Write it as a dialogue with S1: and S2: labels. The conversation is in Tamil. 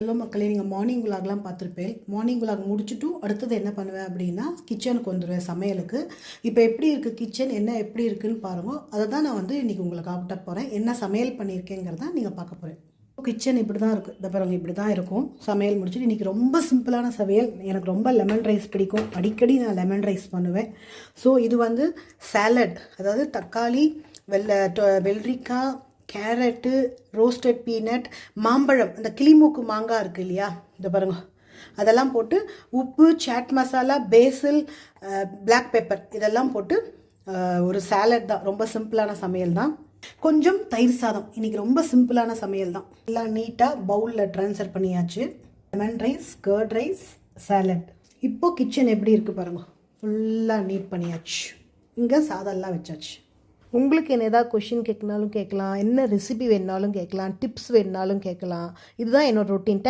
S1: ஹலோ மக்களே நீங்கள் மார்னிங் விலாக்லாம் பார்த்துருப்பேன். மார்னிங் விலாக் முடிச்சுட்டு அடுத்தது என்ன பண்ணுவேன் அப்படின்னா கிச்சனுக்கு வந்துடுவேன் சமையலுக்கு. இப்போ எப்படி இருக்குது கிச்சன் என்ன எப்படி இருக்குன்னு பாருங்கள் அதை தான் நான் வந்து இன்றைக்கி உங்களை காப்பிட்ட போகிறேன் என்ன சமையல் பண்ணியிருக்கேங்கிறத நீங்கள் பார்க்க போகிறேன் கிச்சன் இப்படி தான் இருக்குது இந்த பாருங்க இப்படி தான் இருக்கும். சமையல் முடிச்சுட்டு இன்றைக்கி ரொம்ப சிம்பிளான சமையல். எனக்கு ரொம்ப லெமன் ரைஸ் பிடிக்கும். அடிக்கடி நான் லெமன் ரைஸ் பண்ணுவேன். ஸோ இது வந்து சேலட் அதாவது தக்காளி வெள்ளை டொ- வெள்ளரிக்காய் கேரட்டு ரோஸ்டட் பீனட் மாம்பழம் அந்த கிளிமூக்கு மாங்காய் இருக்குது இல்லையா? இந்த பாருங்க. அதெல்லாம் போட்டு உப்பு chaat masala basil black pepper இதெல்லாம் போட்டு ஒரு சாலட் தான். ரொம்ப சிம்பிளான சமையல் தான். கொஞ்சம் தயிர் சாதம். இன்னைக்கு ரொம்ப சிம்பிளான சமையல் தான். எல்லாம் நீட்டாக பவுலில் ட்ரான்ஸ்ஃபர் பண்ணியாச்சு. Lemon rice curd rice salad இப்போது கிச்சன் எப்படி இருக்குது பாருங்க. ஃபுல்லாக நீட் பண்ணியாச்சு. இங்கே சாதம்லாம் வச்சாச்சு. உங்களுக்கு என்ன ஏதாவது கொஷின் கேட்கனாலும் கேட்கலாம். என்ன ரெசிபி வேணுனாலும் கேட்கலாம். டிப்ஸ் வேணுனாலும் கேட்கலாம். இதுதான் என்னோட ரொட்டீன்